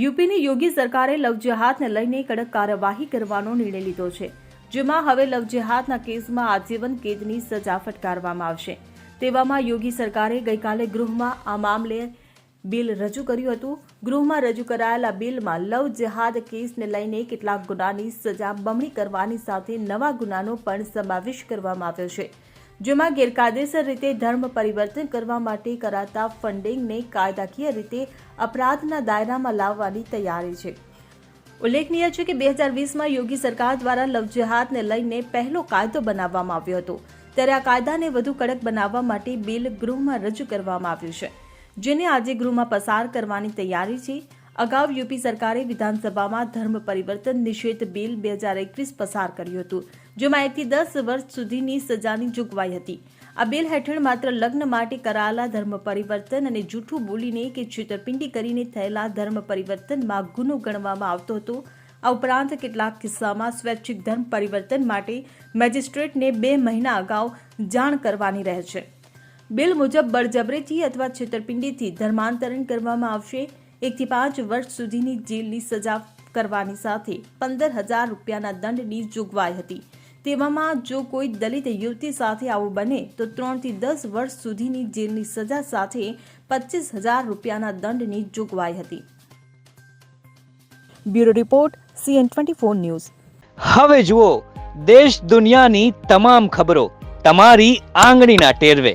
યુપીની યોગી સરકારે લવ જેહાદને લઈને કડક કાર્યવાહી કરવાનો નિર્ણય લીધો છે, જેમાં હવે લવ જેહાદના કેસમાં આજીવન કેદની સજા ફટકારવામાં આવશે. તેવામાં યોગી સરકારે ગઈકાલે ગૃહમાં આ મામલે બિલ રજૂ કર્યું હતું. ગૃહમાં રજૂ કરાયેલા બિલમાં લવ જેહાદ કેસને લઈને કેટલાક ગુનાની સજા બમણી કરવાની સાથે નવા ગુનાનો પણ સમાવેશ કરવામાં આવ્યો છે. જેમાં ગેરકાયદેસર રીતે ધર્મ પરિવર્તન કરવા માટે કરાતા ફંડિંગને કાયદાકીય રીતે અપરાધના દાયરામાં લાવવાની તૈયારી છે. ઉલ્લેખનીય છે કે બે હજાર વીસમાં યોગી સરકાર દ્વારા લવ જેહાદને લઈને પહેલો કાયદો બનાવવામાં આવ્યો હતો. ત્યારે આ કાયદાને વધુ કડક બનાવવા માટે બિલ ગૃહમાં રજૂ કરવામાં આવ્યું છે. જેને આજે ગૃહમાં પસાર કરવાની તૈયારી છે. અગાઉ યુપી સરકારે વિધાનસભામાં ધર્મ પરિવર્તન નિષેધ બિલ બે હજાર એકવીસ પસાર કર્યું હતું જેમાં એકથી દસ વર્ષ સુધીની સજાની જોગવાઈ હતી. આ બિલ હેઠળ માત્ર લગ્ન માટે કરાયેલા ધર્મ પરિવર્તન અને જૂઠું બોલીને કે છેતરપિંડી કરીને થયેલા ધર્મ પરિવર્તનમાં ગુનો ગણવામાં આવતો હતો, આ ઉપરાંત કેટલાક કિસ્સામાં સ્વૈચ્છિક ધર્મ પરિવર્તન માટે મેજિસ્ટ્રેટને બે મહિના અગાઉ જાણ કરવાની રહે છે. બિલ મુજબ બળજબરીથી અથવા છેતરપિંડીથી ધર્માંતરણ કરવામાં આવશે એકથી પાંચ વર્ષ સુધીની જેલની સજા કરવાની સાથે પંદર હજાર રૂપિયાના દંડની જોગવાઈ હતી. તેવામાં જો કોઈ દલિત યુવતી સાથે આવું બને, તો ત્રણથી દસ વર્ષ સુધીની જેલની સજા સાથે પચીસ હજાર રૂપિયાના દંડની જોગવાઈ હતી. Bureau report, CN twenty four news. હવે જુઓ, દેશ દુનિયાની તમામ ખબરો તમારી આંગળીના ટેરવે.